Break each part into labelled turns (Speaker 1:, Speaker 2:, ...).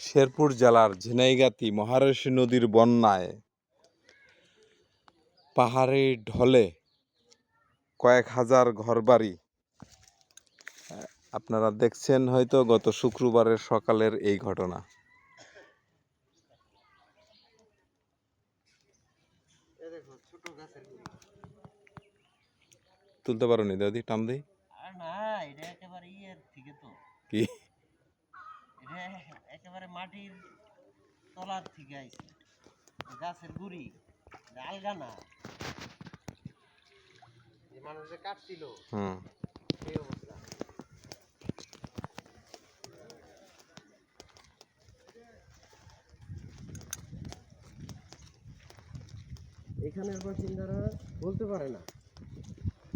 Speaker 1: শেরপুর জেলার ঝিনাইগাতি মহারশী নদীর বন্যায় পাহাড়ি ঢলে কয়েক হাজার ঘরবাড়ি আপনারা দেখছেন হয়তো গত শুক্রবারের সকালের এই ঘটনা। তুলতে পারো নি দাদি টান দিই। কি?
Speaker 2: মাটির তলার থেকে আইছে। গাছের গুড়ি আলগা না যে মানুষ যে কাটছিল
Speaker 1: হুম।
Speaker 2: সেই অবস্থা। এখানের বাসিন্দারা বলতে পারে না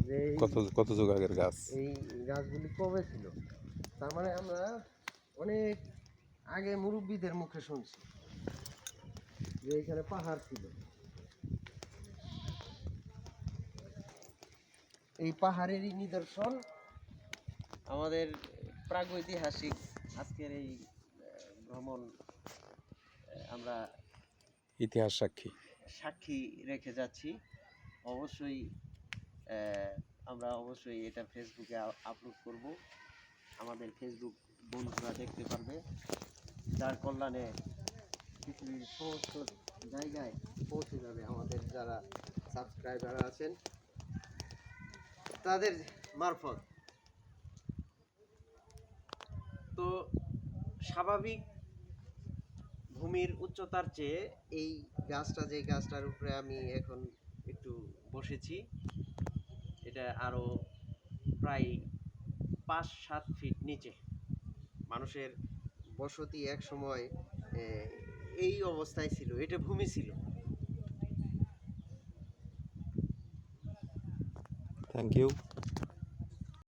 Speaker 2: যে
Speaker 1: কত কত যুগ আগের গাছ?
Speaker 2: এই গাছগুলি কবে ছিল? তার মানে আমরা অনেক আগে মুরব্বীদের মুখে শুনছি যে এখানে পাহাড় ছিল। এই পাহাড়েরই নিদর্শন আমাদের প্রাগৈতিহাসিক আজকের এই ভ্রমণ আমরা
Speaker 1: ইতিহাস সাক্ষী।
Speaker 2: সাক্ষী রেখে যাচ্ছি। অবশ্যই আমরা অবশ্যই এটা ফেসবুকে আপলোড করব। আমাদের ফেসবুক বন্ধুরা দেখতে পারবে। যার কল্যাণে পৃথিবীর সমস্ত জায়গায় পৌঁছে যাবে আমাদের যারা সাবস্ক্রাইবার আছেন। তাদের মারফত। তো স্বাভাবিক ভূমির উচ্চতার চেয়ে এই গাছটা, যে গাছটার উপরে আমি এখন একটু বসেছি, এটা আরও প্রায় পাঁচ সাত ফিট নিচে। মানুষের বসতি এক সময় এই অবস্থায় ছিল, এটা ভূমি ছিল।
Speaker 1: Thank you